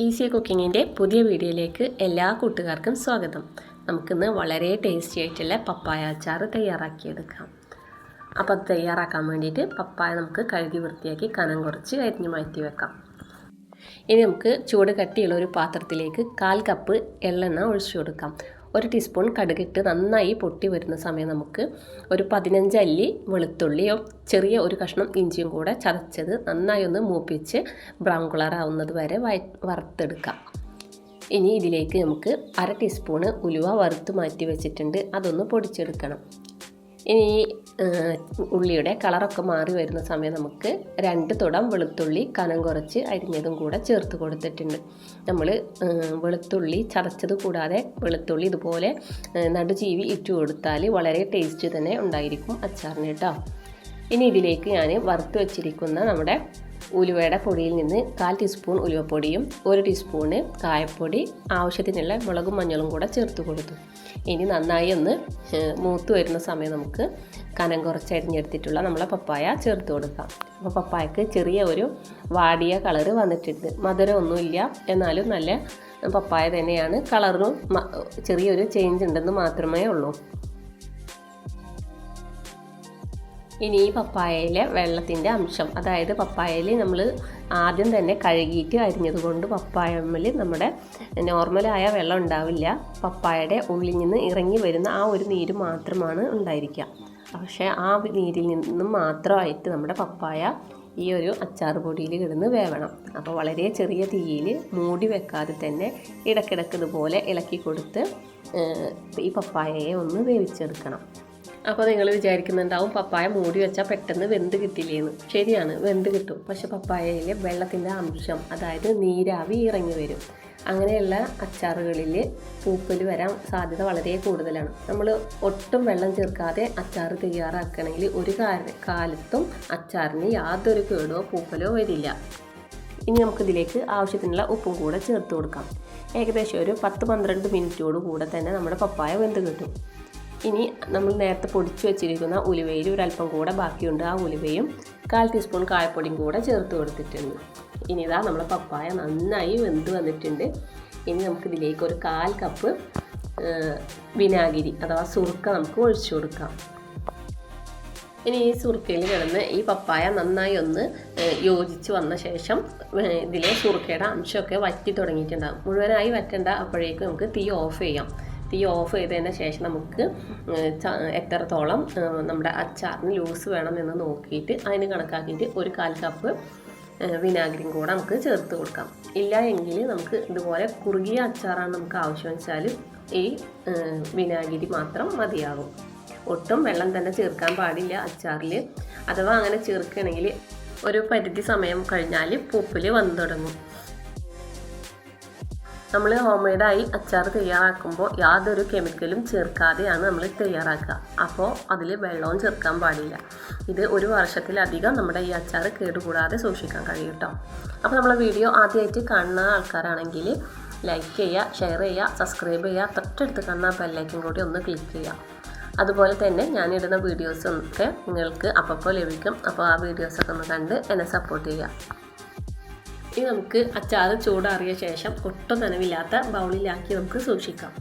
Easy കുക്കിങ്ങിന്റെ പുതിയ വീഡിയോയിലേക്ക് എല്ലാ കൂട്ടുകാർക്കും സ്വാഗതം. നമുക്കിന്ന് വളരെ ടേസ്റ്റി ആയിട്ടുള്ള പപ്പായ അച്ചാർ തയ്യാറാക്കിയെടുക്കാം. അപ്പോൾ അത് തയ്യാറാക്കാൻ വേണ്ടിയിട്ട് പപ്പായ നമുക്ക് കഴുകി വൃത്തിയാക്കി കനം കുറച്ച് അരിഞ്ഞ് മാറ്റി വെക്കാം. ഇനി നമുക്ക് ചൂട് കട്ടിയുള്ള ഒരു പാത്രത്തിലേക്ക് കാൽ കപ്പ് എള്ളെണ്ണ ഒഴിച്ചു കൊടുക്കാം. ഒരു ടീസ്പൂൺ കടുകിട്ട് നന്നായി പൊട്ടി വരുന്ന സമയം നമുക്ക് ഒരു പതിനഞ്ച് അല്ലി വെളുത്തുള്ളിയോ ചെറിയ ഒരു കഷ്ണം ഇഞ്ചിയും കൂടെ ചതച്ചത് നന്നായി ഒന്ന് മൂപ്പിച്ച് ബ്രൗൺ കളർ ആവുന്നത് വരെ വറുത്തെടുക്കാം. ഇനി ഇതിലേക്ക് നമുക്ക് അര ടീസ്പൂണ് ഉലുവ വറുത്ത് മാറ്റി വെച്ചിട്ടുണ്ട്. അതൊന്ന് പൊടിച്ചെടുക്കണം. ഇനി ഉള്ളിയുടെ കളറൊക്കെ മാറി വരുന്ന സമയം നമുക്ക് രണ്ട് തുടം വെളുത്തുള്ളി കനം കുറച്ച് അരിഞ്ഞതും കൂടെ ചേർത്ത് കൊടുത്തിട്ടുണ്ട്. നമ്മൾ വെളുത്തുള്ളി ചതച്ചത് കൂടാതെ വെളുത്തുള്ളി ഇതുപോലെ നടുജീവി ഇട്ട് കൊടുത്താൽ വളരെ ടേസ്റ്റ് തന്നെ ഉണ്ടായിരിക്കും അച്ചാറിന് കേട്ടോ. ഇനി ഇതിലേക്ക് ഞാൻ വറുത്ത് വെച്ചിരിക്കുന്ന നമ്മുടെ ഉലുവയുടെ പൊടിയിൽ നിന്ന് കാൽ ടീസ്പൂൺ ഉലുവപ്പൊടിയും ഒരു ടീസ്പൂണ് കായപ്പൊടി ആവശ്യത്തിനുള്ള മുളകും മഞ്ഞളും കൂടെ ചേർത്ത് കൊടുത്തു. ഇനി നന്നായി ഒന്ന് മൂത്ത് വരുന്ന സമയം നമുക്ക് കനം കുറച്ച് അരിഞ്ഞെടുത്തിട്ടുള്ള നമ്മളെ പപ്പായ ചേർത്ത് കൊടുക്കാം. അപ്പോൾ പപ്പായക്ക് ചെറിയ ഒരു വാടിയ കളറ് വന്നിട്ടുണ്ട്. മധുരമൊന്നുമില്ല എന്നാലും നല്ല പപ്പായ തന്നെയാണ്. കളറും ചെറിയൊരു ചേഞ്ച് ഉണ്ടെന്ന് മാത്രമേ ഉള്ളൂ. ഇനി ഈ പപ്പായയിലെ വെള്ളത്തിന്റെ അംശം. അതായത് പപ്പായയിൽ നമ്മൾ ആദ്യം തന്നെ കഴുകിയിട്ട് അരിഞ്ഞത് കൊണ്ട് പപ്പായമ്മൽ നമ്മുടെ നോർമലായ വെള്ളം ഉണ്ടാവില്ല. പപ്പായയുടെ ഉള്ളിൽ നിന്ന് ഇറങ്ങി വരുന്ന ആ ഒരു നീര് മാത്രമാണ് ഉണ്ടായിരിക്കുക. പക്ഷേ ആ നീരിൽ നിന്നും മാത്രമായിട്ട് നമ്മുടെ പപ്പായ ഈ ഒരു അച്ചാർ പൊടിയിൽ കിടന്ന് വേവണം. അപ്പോൾ വളരെ ചെറിയ തീയിൽ മൂടി വെക്കാതെ തന്നെ ഇടയ്ക്കിടയ്ക്ക് ഇതുപോലെ ഇളക്കി കൊടുത്ത് ഈ പപ്പായയെ ഒന്ന് വേവിച്ചെടുക്കണം. അപ്പോൾ നിങ്ങൾ വിചാരിക്കുന്നുണ്ടാവും പപ്പായ മൂടി വെച്ചാൽ പെട്ടെന്ന് വെന്ത് കിട്ടില്ലേന്ന്. ശരിയാണ് വെന്ത് കിട്ടും. പക്ഷെ പപ്പായയിലെ വെള്ളത്തിന്റെ അംശം അതായത് നീരാവി ഇറങ്ങി വരും. അങ്ങനെയുള്ള അച്ചാറുകളിൽ പൂപ്പൽ വരാൻ സാധ്യത വളരെ കൂടുതലാണ്. നമ്മൾ ഒട്ടും വെള്ളം ചേർക്കാതെ അച്ചാർ തയ്യാറാക്കണമെങ്കിൽ ഒരു കാലത്തും അച്ചാറിന് യാതൊരു കേടോ പൂപ്പലോ വരില്ല. ഇനി നമുക്കിതിലേക്ക് ആവശ്യത്തിനുള്ള ഉപ്പും കൂടെ ചേർത്ത് കൊടുക്കാം. ഏകദേശം ഒരു പത്ത് പന്ത്രണ്ട് മിനിറ്റോട് കൂടെ തന്നെ നമ്മുടെ പപ്പായ വെന്ത് കിട്ടും. ഇനി നമ്മൾ നേരത്തെ പൊടിച്ചു വെച്ചിരിക്കുന്ന ഉലുവയിൽ ഒരല്പം കൂടെ ബാക്കിയുണ്ട്. ആ ഉലുവയും കാൽ ടീസ്പൂൺ കായപ്പൊടിയും കൂടെ ചേർത്ത് കൊടുത്തിട്ടുണ്ട്. ഇനി ഇതാ നമ്മളെ പപ്പായ നന്നായി വെന്ത് വന്നിട്ടുണ്ട്. ഇനി നമുക്കിതിലേക്ക് ഒരു കാൽ കപ്പ് വിനാഗിരി അഥവാ സുറുക്ക നമുക്ക് ഒഴിച്ചു കൊടുക്കാം. ഇനി ഈ സുറുക്കയിൽ കിടന്ന് ഈ പപ്പായ നന്നായി ഒന്ന് യോജിച്ച് വന്ന ശേഷം ഇതിലെ സുറുക്കയുടെ അംശമൊക്കെ വറ്റി തുടങ്ങിയിട്ടുണ്ടാകും. മുഴുവനായി വറ്റേണ്ട അപ്പോഴേക്കും നമുക്ക് തീ ഓഫ് ചെയ്യാം. തീ ഓഫ് ചെയ്തതിന് ശേഷം നമുക്ക് എത്രത്തോളം നമ്മുടെ അച്ചാറിന് ലൂസ് വേണമെന്ന് നോക്കിയിട്ട് അതിന് കണക്കാക്കിയിട്ട് ഒരു കാൽ കപ്പ് വിനാഗിരിയും കൂടെ നമുക്ക് ചേർത്ത് കൊടുക്കാം. ഇല്ല എങ്കിൽ നമുക്ക് ഇതുപോലെ കുറുകിയ അച്ചാറാണ് നമുക്ക് ആവശ്യം വെച്ചാൽ ഈ വിനാഗിരി മാത്രം മതിയാകും ഒട്ടും വെള്ളം തന്നെ ചേർക്കാൻ പാടില്ല അച്ചാറിൽ. അഥവാ അങ്ങനെ ചേർക്കുകയാണെങ്കിൽ ഒരു പരിധി സമയം കഴിഞ്ഞാൽ പൂപ്പിൽ വന്നു തുടങ്ങും. നമ്മൾ ഹോം മെയ്ഡായി അച്ചാർ തയ്യാറാക്കുമ്പോൾ യാതൊരു കെമിക്കലും ചേർക്കാതെയാണ് നമ്മൾ തയ്യാറാക്കുക. അപ്പോൾ അതിൽ വെള്ളവും ചേർക്കാൻ പാടില്ല. ഇത് ഒരു വർഷത്തിലധികം നമ്മുടെ ഈ അച്ചാർ കേടുകൂടാതെ സൂക്ഷിക്കാൻ കഴിയും കേട്ടോ. അപ്പോൾ നമ്മളെ വീഡിയോ ആദ്യമായിട്ട് കാണുന്ന ആൾക്കാരാണെങ്കിൽ ലൈക്ക് ചെയ്യുക ഷെയർ ചെയ്യുക സബ്സ്ക്രൈബ് ചെയ്യുക തൊട്ടടുത്ത് കാണുന്ന ബെല്ലൈക്കും കൂടി ഒന്ന് ക്ലിക്ക് ചെയ്യുക. അതുപോലെ തന്നെ ഞാനിടുന്ന വീഡിയോസൊക്കെ നിങ്ങൾക്ക് അപ്പോൾ ലഭിക്കും. അപ്പോൾ ആ വീഡിയോസൊക്കെ ഒന്ന് കണ്ട് എന്നെ സപ്പോർട്ട് ചെയ്യുക. ഇനി നമുക്ക് അച്ചാർ ചൂടാറിയ ശേഷം ഒട്ടും നനവില്ലാത്ത ബൗളിലാക്കി നമുക്ക് സൂക്ഷിക്കാം.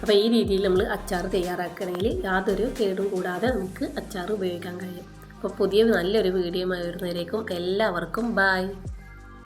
അപ്പോൾ ഈ രീതിയിൽ നമ്മൾ അച്ചാർ തയ്യാറാക്കുകയാണെങ്കിൽ യാതൊരു കേടും കൂടാതെ നമുക്ക് അച്ചാർ ഉപയോഗിക്കാൻ കഴിയും. അപ്പോൾ പുതിയ നല്ലൊരു വീഡിയോ വരുന്നതിലേക്കും എല്ലാവർക്കും ബായ്